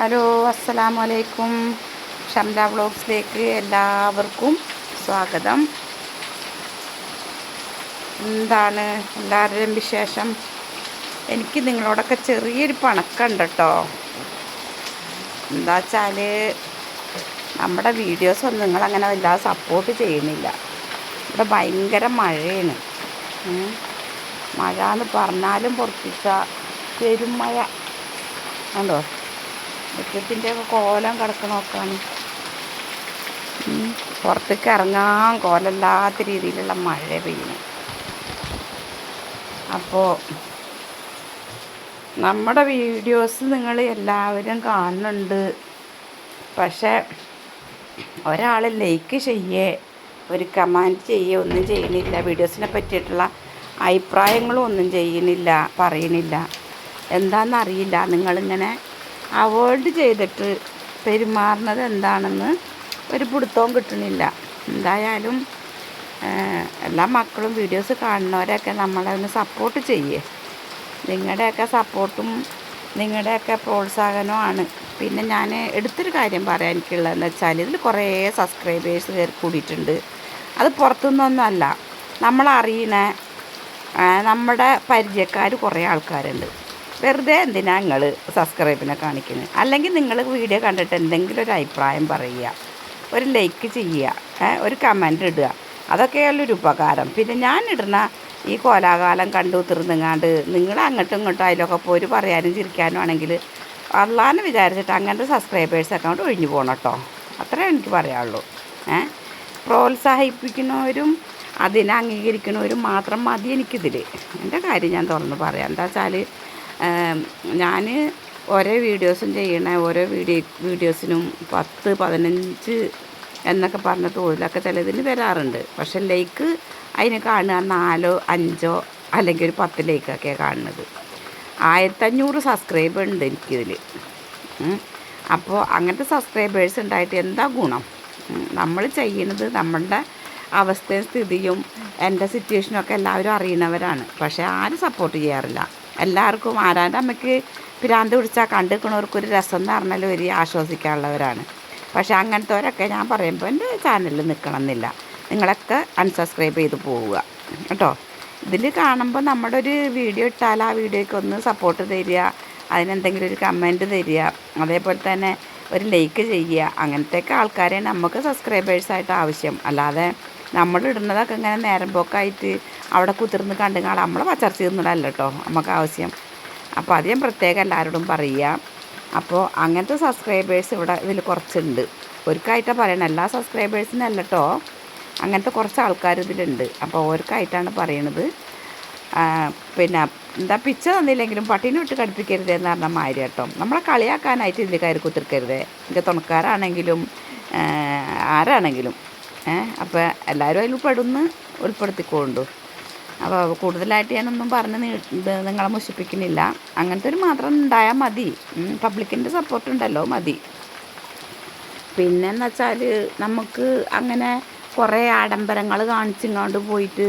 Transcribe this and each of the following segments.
Hello അസ്സലാമു അലൈക്കും ഷംല വ്ളോഗ്സിലേക്ക് എല്ലാവർക്കും സ്വാഗതം. എന്താണ് എല്ലാവരുടെയും വിശേഷം? എനിക്ക് നിങ്ങളോടൊക്കെ ചെറിയൊരു പണക്കുണ്ട് കേട്ടോ എന്താ വെച്ചാൽ നമ്മുടെ വീഡിയോസൊന്നും നിങ്ങളങ്ങനെ വല്ലാതെ സപ്പോർട്ട് ചെയ്യുന്നില്ല. ഇവിടെ ഭയങ്കര മഴയാണ്. മഴ എന്ന് പറഞ്ഞാലും പൊറപ്പിച്ച പെരുമഴ. കണ്ടോ? മുറ്റത്തിന്റെ കോലം കിടക്കണ നോക്കാണ്. പുറത്തേക്ക് ഇറങ്ങാൻ കോലല്ലാത്ത രീതിയിലുള്ള മഴ പെയ്യുന്നു. അപ്പോൾ നമ്മുടെ വീഡിയോസ് നിങ്ങൾ എല്ലാവരും കാണുന്നുണ്ട്. പക്ഷേ ഒരാൾ ലൈക്ക് ചെയ്യേ ഒരു കമാൻഡ് ചെയ്യേ ഒന്നും ചെയ്യണില്ല. വീഡിയോസിനെ പറ്റിയിട്ടുള്ള അഭിപ്രായങ്ങളും ഒന്നും ചെയ്യണില്ല പറയണില്ല. എന്താണെന്നറിയില്ല നിങ്ങളിങ്ങനെ അവോയ്ഡ് ചെയ്തിട്ട് പെരുമാറുന്നത് എന്താണെന്ന് ഒരു പിടുത്തവും കിട്ടണില്ല. എന്തായാലും എല്ലാ മക്കളും വീഡിയോസ് കാണുന്നവരെയൊക്കെ നമ്മളെ ഒന്ന് സപ്പോർട്ട് ചെയ്യേ. നിങ്ങളുടെയൊക്കെ സപ്പോർട്ടും നിങ്ങളുടെയൊക്കെ പ്രോത്സാഹനവുമാണ്. പിന്നെ ഞാൻ എടുത്തൊരു കാര്യം പറയാൻ എനിക്കുള്ളതെന്ന് വെച്ചാൽ ഇതിൽ കുറേ സബ്സ്ക്രൈബേഴ്സ് കയറി കൂടിയിട്ടുണ്ട്. അത് പുറത്തുനിന്നൊന്നുമല്ല. നമ്മളറിയണ നമ്മുടെ പരിചയക്കാർ കുറേ ആൾക്കാരുണ്ട്. വെറുതെ എന്തിനാ നിങ്ങൾ സബ്സ്ക്രൈബിനെ കാണിക്കുന്നത് അല്ലെങ്കിൽ നിങ്ങൾ വീഡിയോ കണ്ടിട്ട് എന്തെങ്കിലും ഒരു അഭിപ്രായം പറയുക ഒരു ലൈക്ക് ചെയ്യുക ഒരു കമന്റ് ഇടുക. അതൊക്കെയുള്ള ഒരു ഉപകാരം. പിന്നെ ഞാൻ ഇടുന്ന ഈ കോലാകാലം കണ്ടു തീർന്നുങ്ങാണ്ട് നിങ്ങൾ അങ്ങോട്ടും ഇങ്ങോട്ടും അതിലൊക്കെ പോയി പറയാനും ചിരിക്കാനും ആണെങ്കിൽ അള്ളാന്ന് വിചാരിച്ചിട്ട് അങ്ങനത്തെ സബ്സ്ക്രൈബേഴ്സ് അക്കൗണ്ട് ഒഴിഞ്ഞു പോകണം കേട്ടോ അത്രേ എനിക്ക് പറയാനുള്ളൂ. ഏ പ്രോത്സാഹിപ്പിക്കുന്നവരും അതിനെ അംഗീകരിക്കുന്നവരും മാത്രം മതി എനിക്കിതിൽ എന്റെ കാര്യം ഞാൻ തുറന്ന് പറയാം. എന്താ വെച്ചാൽ ഞാൻ ഓരോ വീഡിയോസും ചെയ്യണ. ഓരോ വീഡിയോ വീഡിയോസിനും പത്ത് പതിനഞ്ച് എന്നൊക്കെ പറഞ്ഞ തോതിലൊക്കെ ചിലതിന് വരാറുണ്ട്. പക്ഷെ ലൈക്ക് അതിന് കാണുക നാലോ അഞ്ചോ അല്ലെങ്കിൽ ഒരു പത്ത് ലൈക്കൊക്കെ കാണുന്നത്. ആയിരത്തഞ്ഞൂറ് സബ്സ്ക്രൈബ് ഉണ്ട് എനിക്കിതിൽ അപ്പോൾ അങ്ങനത്തെ സബ്സ്ക്രൈബേഴ്സ് ഉണ്ടായിട്ട് എന്താ ഗുണം? നമ്മൾ ചെയ്യുന്നത് നമ്മളുടെ അവസ്ഥയും സ്ഥിതിയും എന്റെ സിറ്റുവേഷനും ഒക്കെ എല്ലാവരും അറിയുന്നവരാണ്. പക്ഷേ ആരും സപ്പോർട്ട് ചെയ്യാറില്ല. എല്ലാവർക്കും ആരാന്റെ അമ്മയ്ക്ക് പിരാന്ത് പിടിച്ചാൽ കണ്ടിരിക്കണവർക്കൊരു രസം എന്ന് പറഞ്ഞാൽ ഒരു ആശ്വസിക്കാനുള്ളവരാണ്. പക്ഷേ അങ്ങനത്തെവരൊക്കെ ഞാൻ പറയുമ്പോൾ എന്റെ ചാനലിൽ നിൽക്കണമെന്നില്ല നിങ്ങളൊക്കെ അൺസബ്സ്ക്രൈബ് ചെയ്ത് പോവുക. കേട്ടോ? ഇതിൽ കാണുമ്പോൾ നമ്മുടെ ഒരു വീഡിയോ ഇട്ടാൽ ആ വീഡിയോയ്ക്ക് ഒന്ന് സപ്പോർട്ട് തരിക അതിനെന്തെങ്കിലും ഒരു കമന്റ് തരിക അതേപോലെ തന്നെ ഒരു ലൈക്ക് ചെയ്യുക. അങ്ങനത്തെയൊക്കെ ആൾക്കാരെ നമുക്ക് സബ്സ്ക്രൈബേഴ്സായിട്ട് ആവശ്യം. അല്ലാതെ നമ്മൾ ഇടുന്നതൊക്കെ ഇങ്ങനെ നേരം പോക്കായിട്ട് അവിടെ കുതിർന്ന് കണ്ടു കാണാം. നമ്മളെ പച്ചർച്ച ചെയ്യുന്നതല്ല കേട്ടോ നമുക്ക് ആവശ്യം. അപ്പോൾ അത് ഞാൻ പ്രത്യേകം എല്ലാവരോടും പറയുക അപ്പോൾ അങ്ങനത്തെ സബ്സ്ക്രൈബേഴ്സ് ഇവിടെ ഇതിൽ കുറച്ചുണ്ട്. ഒരുക്കായിട്ടാണ് പറയണത് എല്ലാ സബ്സ്ക്രൈബേഴ്സിനും അല്ല കേട്ടോ. അങ്ങനത്തെ കുറച്ച് ആൾക്കാർ ഇതിലുണ്ട്. അപ്പോൾ ഓർക്കായിട്ടാണ് പറയണത്. പിന്നെ എന്താ പിച്ച തന്നില്ലെങ്കിലും പട്ടീനെ വിട്ട് കടുപ്പിക്കരുത് എന്ന് പറഞ്ഞ മാതിരി കേട്ടോ. നമ്മളെ കളിയാക്കാനായിട്ട് ഇതിൽ കയറി കുത്തിർക്കരുത് എന്റെ തുണക്കാരാണെങ്കിലും ആരാണെങ്കിലും. അപ്പോൾ എല്ലാവരും അതിൽ പെടുന്ന് ഉൾപ്പെടുത്തിക്കൊണ്ടു. അപ്പോൾ കൂടുതലായിട്ട് ഞാനൊന്നും പറഞ്ഞ് ഇത് നിങ്ങളെ മുഷിപ്പിക്കുന്നില്ല അങ്ങനത്തെ ഒരു മാത്രം ഉണ്ടായാൽ മതി. പബ്ലിക്കിന്റെ സപ്പോർട്ട് ഉണ്ടല്ലോ മതി. പിന്നെന്ന് വെച്ചാൽ നമുക്ക് അങ്ങനെ കുറേ ആഡംബരങ്ങൾ കാണിച്ചിങ്ങാണ്ട് പോയിട്ട്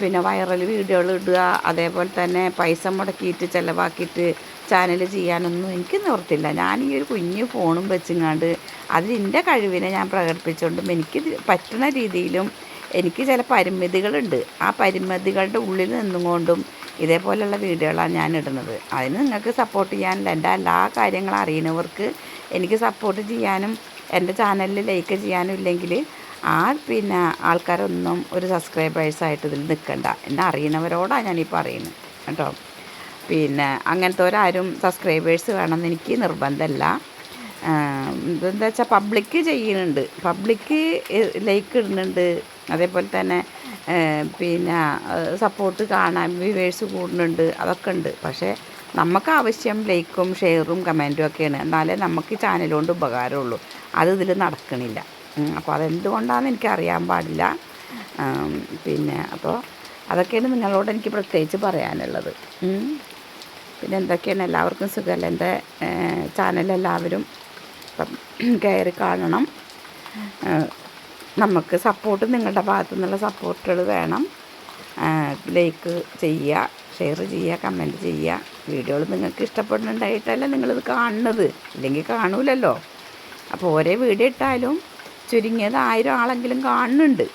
പിന്നെ വൈറൽ വീഡിയോകൾ ഇടുക അതേപോലെ തന്നെ പൈസ മുടക്കിയിട്ട് ചിലവാക്കിയിട്ട് ചാനൽ ചെയ്യാനൊന്നും എനിക്ക് നിവർത്തില്ല ഞാൻ ഈ ഒരു കുഞ്ഞു ഫോണും വെച്ചിങ്ങാണ്ട് അതിന്റെ കഴിവിനെ ഞാൻ പ്രകടിപ്പിച്ചുകൊണ്ടും എനിക്ക് പറ്റുന്ന രീതിയിലും എനിക്ക് ചില പരിമിതികളുണ്ട്. ആ പരിമിതികളുടെ ഉള്ളിൽ നിന്നുകൊണ്ടും ഇതേപോലെയുള്ള വീഡിയോകളാണ് ഞാൻ ഇടുന്നത്. അതിന് നിങ്ങൾക്ക് സപ്പോർട്ട് ചെയ്യാനില്ല. എന്റെ എല്ലാ കാര്യങ്ങളും അറിയുന്നവർക്ക് എനിക്ക് സപ്പോർട്ട് ചെയ്യാനും എന്റെ ചാനലിൽ ലൈക്ക് ചെയ്യാനും ഇല്ലെങ്കിൽ ആ പിന്നെ ആൾക്കാരൊന്നും ഒരു സബ്സ്ക്രൈബേഴ്സായിട്ട് ഇതിൽ നിൽക്കണ്ട. എന്നെ അറിയുന്നവരോടാണ് ഞാനീ പറയുന്നത് കേട്ടോ? പിന്നെ അങ്ങനത്തെ ഒരാരും സബ്സ്ക്രൈബേഴ്സ് വേണമെന്ന് എനിക്ക് നിർബന്ധമല്ല എന്താ വെച്ചാൽ പബ്ലിക്ക് ചെയ്യുന്നുണ്ട്. പബ്ലിക്ക് ലൈക്ക് ഇടുന്നുണ്ട്. അതേപോലെ തന്നെ പിന്നെ സപ്പോർട്ട് കാണാൻ വ്യൂവേഴ്സ് കൂടുന്നുണ്ട്. അതൊക്കെ ഉണ്ട്. പക്ഷേ നമുക്ക് ആവശ്യം ലൈക്കും ഷെയറും കമന്റും ഒക്കെയാണ്. എന്നാലേ നമുക്ക് ചാനലുകൊണ്ട് ഉപകാരമുള്ളൂ. അത് ഇതിൽ നടക്കണില്ല. അപ്പോൾ അതെന്തുകൊണ്ടാണെന്ന് എനിക്ക് അറിയാൻ പാടില്ല പിന്നെ അപ്പോൾ അതൊക്കെയാണ് നിങ്ങളോട് എനിക്ക് പ്രത്യേകിച്ച് പറയാനുള്ളത്. പിന്നെ എന്തൊക്കെയാണ് എല്ലാവർക്കും സുഖമല്ല? എന്റെ ചാനൽ എല്ലാവരും ഇപ്പം കയറി കാണണം. നമുക്ക് സപ്പോർട്ട് നിങ്ങളുടെ ഭാഗത്തു നിന്നുള്ള സപ്പോർട്ടുകൾ വേണം. ലൈക്ക് ചെയ്യുക ഷെയർ ചെയ്യുക കമന്റ് ചെയ്യുക. വീഡിയോകൾ നിങ്ങൾക്ക് ഇഷ്ടപ്പെടുന്നുണ്ടായിട്ടല്ല നിങ്ങളിത് കാണുന്നത്? ഇല്ലെങ്കിൽ കാണൂലല്ലോ. അപ്പോൾ ഒരേ വീഡിയോ ഇട്ടാലും ചുരുങ്ങിയത് ആയിരം ആളെങ്കിലും കാണുന്നുണ്ട്.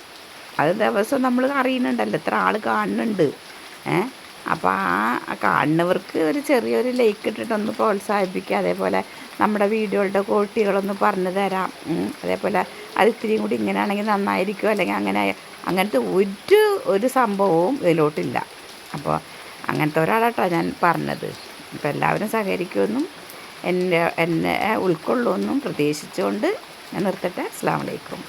അത് ദിവസം നമ്മൾ അറിയുന്നുണ്ടല്ലോ എത്ര ആൾ കാണുന്നുണ്ട്. ഏ? അപ്പോൾ ആ കാണുന്നവർക്ക് ഒരു ചെറിയൊരു ലൈക്ക് ഇട്ടിട്ടൊന്ന് പ്രോത്സാഹിപ്പിക്കുക. അതേപോലെ നമ്മുടെ വീഡിയോകളുടെ ക്വാളിറ്റികളൊന്ന് പറഞ്ഞു തരാം. അതേപോലെ അത് ഇത്തിരിയും കൂടി ഇങ്ങനെയാണെങ്കിൽ നന്നായിരിക്കും. അല്ലെങ്കിൽ അങ്ങനെ അങ്ങനത്തെ ഒരു ഒരു സംഭവവും ഇതിലോട്ടില്ല. അപ്പോൾ അങ്ങനത്തെ ഒരാളാട്ടോ ഞാൻ പറഞ്ഞത്. അപ്പോൾ എല്ലാവരും സഹകരിക്കുമെന്നും എന്നെ എന്നെ ഉൾക്കൊള്ളുമെന്നും പ്രതീക്ഷിച്ചുകൊണ്ട് ഞാൻ നിർത്തട്ടെ. അസ്സാം വലൈക്കും